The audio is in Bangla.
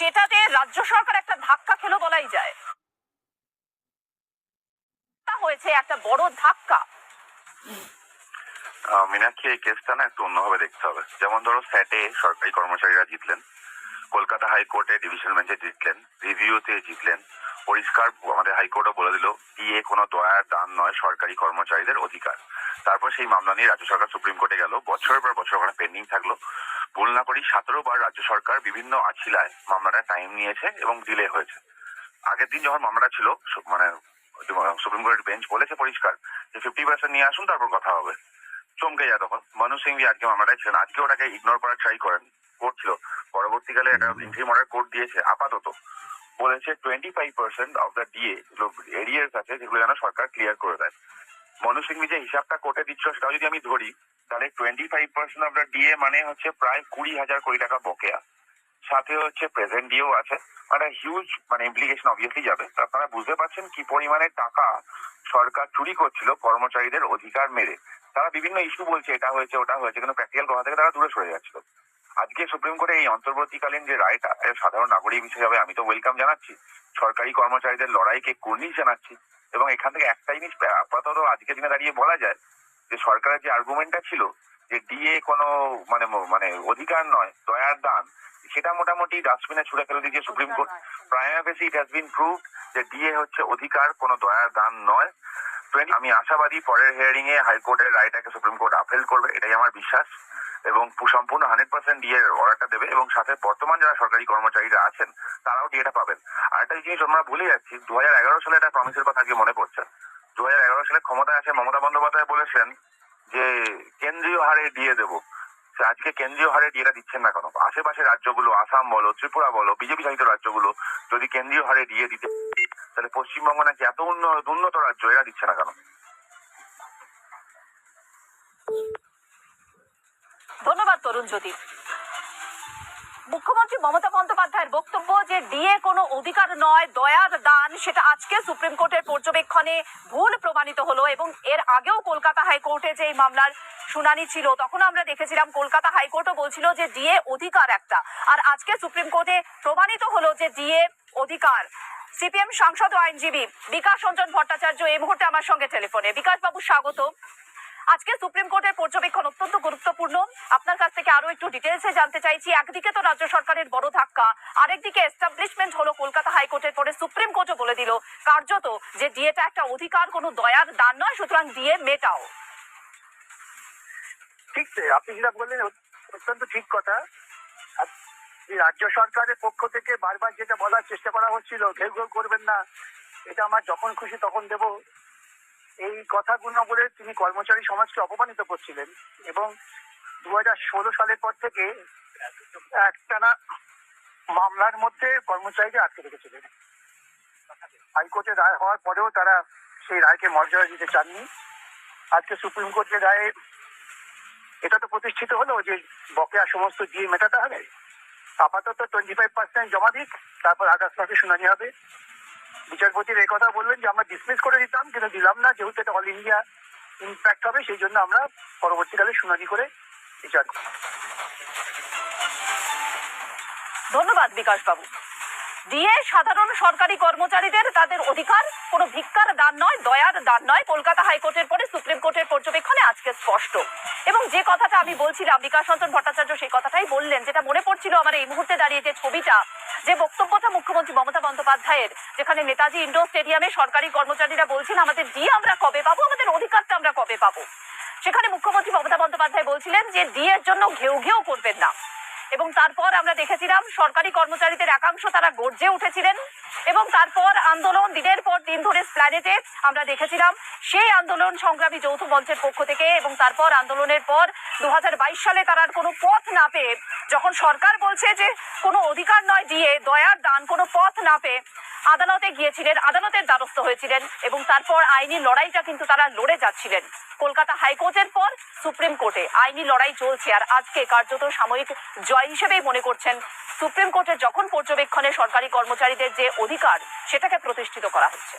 সেটাতে রাজ্য সরকার একটা ধাক্কা খেলো বলাই যায়। হয়েছে একটা বড় ধাক্কা। মীনাক্ষী, এই কেসটা না একটু অন্যভাবে দেখতে হবে। যেমন ধরো স্যাটে সরকারি কর্মচারীরা জিতলেন, কলকাতা হাইকোর্টে ডিভিশন বেঞ্চে জিতলেন রিভিউতে জিতলেন, পরিষ্কার আমাদের হাইকোর্টও বলে দিল ডিএ কোনো দয়ার দান নয়, সরকারি কর্মচারীদের অধিকার। তারপর সেই মামলা নিয়ে রাজ্য সরকার সুপ্রিম কোর্টে গেল, বছরের পর বছর ওখানে পেন্ডিং থাকল। ভুল না করি সতেরো বার রাজ্য সরকার বিভিন্ন আছিলায় মামলাটা টাইম নিয়েছে এবং ডিলে হয়েছে। আগের দিন যখন মামলাটা ছিল মানে সুপ্রিম কোর্টের বেঞ্চ বলেছে পরিষ্কার যে ফিফটি পার্সেন্ট নিয়ে আসুন, তারপর কথা হবে। চমকে যায় তখন। মানু সিংভি আজকে মামলাটাই ছিলেন, আজকে ওটাকে ইগনোর করার ট্রাই করেন। কোর্ট ছিল। পরবর্তীকালে একটা ইন্ট্রি অর্ডার কোর্ট দিয়েছে, আপাতত। বলেছে twenty five percent of the DA যেগুলো এরিয়ার্স আছে, যেগুলো যেন সরকার ক্লিয়ার করে দেয়। মনু সিংভি যে হিসাবটা কোর্টে দিচ্ছ সেটাও যদি আমি ধরি তাহলে twenty five percent the DA মানে হচ্ছে প্রায় কুড়ি হাজার কোটি টাকা বকেয়া। সাথে হচ্ছে প্রেজেন্ট ডিও আছে। মানে হিউজ মানে ইমপ্লিকেশন অবভিয়াসলি যাবে। আপনারা বুঝতে পারছেন কি পরিমাণে টাকা সরকার চুরি করছিল কর্মচারীদের অধিকার মেরে। তারা বিভিন্ন ইস্যু বলছে, এটা হয়েছে, ওটা হয়েছে, কিন্তু প্র্যাকটিক্যাল কথা থেকে তারা দূরে সরে যাচ্ছিল। আজকে সুপ্রিম কোর্টে এই অন্তর্বর্তীকালীন যে রায়টা সাধারণ নাগরিক হিসেবে আমি তো ওয়েলকাম জানাচ্ছি। সরকারি কর্মচারীদের লড়াইকে কুর্নিশ জানাচ্ছি। এবং এখান থেকে একটা জিনিস, আপাতত আজকের দিনে দাঁড়িয়ে বলা যায় যে সরকারের যে আর্গুমেন্টটা ছিল যে ডিএ কোনো মানে মানে অধিকার নয়, দয়ার দান, সেটা মোটামুটি ডাস্টবিনে ছুড়ে ফেলে দিয়েছে Supreme Court primary it has been prove যে ডিএ হচ্ছে অধিকার, কোনো দয়ার দান নয়। আমি আশাবাদী পরের হিয়ারিং এ হাইকোর্টের রায়টাকে সুপ্রিম কোর্ট আপেল করবে, এটাই আমার বিশ্বাস। এবং সম্পূর্ণ হান্ড্রেড পার্সেন্ট ডিএ অর্ডারটা দেবে এবং সাথে বর্তমান যারা সরকারি কর্মচারীরা আছেন, তারাও ডিএটা পাবেন। আর একটা জিনিস আমরা ভুলে যাচ্ছি দু হাজার এগারো সালে একটা প্রমিসের কথা আজকে মনে পড়ছে। দু হাজার এগারো সালে ক্ষমতায় আসে মমতা বন্দ্যোপাধ্যায় বলেছেন যে, কেন্দ্রীয় হারে দিয়ে দেবো। আজকে কেন্দ্রীয় হারে ডিএটা দিচ্ছেন না কেন? আশেপাশে রাজ্যগুলো, আসাম বলো, ত্রিপুরা বলো, বিজেপি শাসিত রাজ্যগুলো, যদি কেন্দ্রীয় হারে ডিএ দিতে তাহলে পশ্চিমবঙ্গ নাকি এত উন্নত উন্নত রাজ্য, এরা দিচ্ছে না কেন? ধন্যবাদ, তরুণ জ্যোতি। মুখ্যমন্ত্রী মমতা বন্দ্যোপাধ্যায়ের বক্তব্য যে ডিএ কোনো অধিকার নয়, দয়ার দান, সেটা আজকে সুপ্রিম কোর্টের পর্যবেক্ষণে ভুল প্রমাণিত হলো এবং এর আগেও কলকাতা হাইকোর্টে যে এই মামলার শুনানি ছিল, তখন আমরা দেখেছিলাম কলকাতা হাইকোর্টও বলছিল যে ডিএ অধিকার একটা। আর আজকে সুপ্রিম কোর্টে প্রমাণিত হলো যে ডিএ অধিকার। সিপিএম সাংসদ ও আইনজীবী বিকাশ রঞ্জন ভট্টাচার্য এই মুহূর্তে আমার সঙ্গে টেলিফোনে। বিকাশ বাবু স্বাগত আজকে সুপ্রিম কোর্টের পর্যবেক্ষণ অত্যন্ত গুরুত্বপূর্ণ। আপনার কাছ থেকে আরও একটু ডিটেলসে জানতে চাইছি, একদিকে তো রাজ্য সরকারের বড় ধাক্কা, আরেকদিকে এস্টাবলিশমেন্ট হলো কলকাতা হাইকোর্টের পরে সুপ্রিম কোর্টও বলে দিল, কার্যত যে ডিএটা একটা অধিকার, কোনো দয়ার দান নয়, সুতরাং ডিএ মেটাও। ঠিক আপনি যেটা বললেন, অত্যন্ত ঠিক কথা। রাজ্য সরকারের পক্ষ থেকে বারবার যেটা বলার চেষ্টা করা হচ্ছিল ঘেউ করবেন না, এটা আমার যখন খুশি তখন দেব। এই কথাগুলো বলে তিনি কর্মচারী সমাজকে অপমানিত করছিলেন এবং দু হাজার ষোলো সালের পর থেকে একটানা মামলার মধ্যে কর্মচারীদের আটকে রেখেছিলেন। হাইকোর্টে রায় হওয়ার পরেও তারা সেই রায়কে মর্যাদা দিতে চাননি। আজকে সুপ্রিম কোর্টের রায়ে এটা তো প্রতিষ্ঠিত হলো যে বকেয়া সমস্ত দিয়ে মেটাতে হবে। আপাতত টোয়েন্টি ফাইভ পার্সেন্ট জমা দিক, তারপর আগস্ট মাসে শুনানি হবে। বিচারপতির এই কথা বললেন যে আমরা ডিসমিস করে দিতাম, কিন্তু দিলাম না। যেহেতু এটা অল ইন্ডিয়া ইম্প্যাক্ট হবে, সেই জন্য আমরা পরবর্তীকালে শুনানি করে বিচার করব। ধন্যবাদ বিকাশ বাবু দিয়ে সাধারণ সরকারি কর্মচারীদের তাদের অধিকার, কোনো ভিক্ষার দান নয়, দয়ার দান নয়। কলকাতা হাইকোর্টের পরে সুপ্রিম কোর্টের পর্যবেক্ষণে আজকে স্পষ্ট। এবং যে কথাটা আমি বলছিলাম বিকাশ রঞ্জন ভট্টাচার্য, সেই কথাটাই বললেন, যেটা মনে পড়ছিল আমার এই মুহূর্তে দাঁড়িয়ে যে ছবিটা, যে বক্তব্যটা মুখ্যমন্ত্রী মমতা বন্দ্যোপাধ্যায়ের, যেখানে নেতাজি ইন্ডোর স্টেডিয়ামে সরকারি কর্মচারীরা বলছেন, আমাদের ডিএ আমরা কবে পাবো? আমাদের অধিকারটা আমরা কবে পাবো? সেখানে মুখ্যমন্ত্রী মমতা বন্দ্যোপাধ্যায় বলছিলেন যে ডিএ জন্য ঘেউ ঘেউ করবেন না। এবং তারপর আমরা দেখেছিলাম, সরকারি কর্মচারীদের একাংশ তারা গর্জে উঠেছিলেন। এবং তারপর আন্দোলন দিনের পর দিন ধরে প্ল্যানেটে আমরা দেখেছিলাম, সেই আন্দোলন সংগ্রামী যৌথ মঞ্চের পক্ষ থেকে এবং তারপর আন্দোলনের পর দু সালে তারা কোনো পথ না পেয়ে, যখন সরকার বলছে যে কোনো অধিকার নয় দিয়ে দয়ার দান কোনো পথ না পেয়ে আদালতে গিয়েছিলেন, আদালতের দ্বারস্থ হয়েছিলেন এবং তারপর আইনি লড়াইটা কিন্তু তারা লড়ে যাচ্ছিলেন। কলকাতা হাইকোর্টের পর সুপ্রিম কোর্টে আইনি লড়াই চলছে আর আজকে কার্যত সাময়িক জয় হিসেবেই মনে করছেন সুপ্রিম কোর্টের যখন পর্যবেক্ষণে সরকারি কর্মচারীদের যে অধিকার সেটাকে প্রতিষ্ঠিত করা হচ্ছে।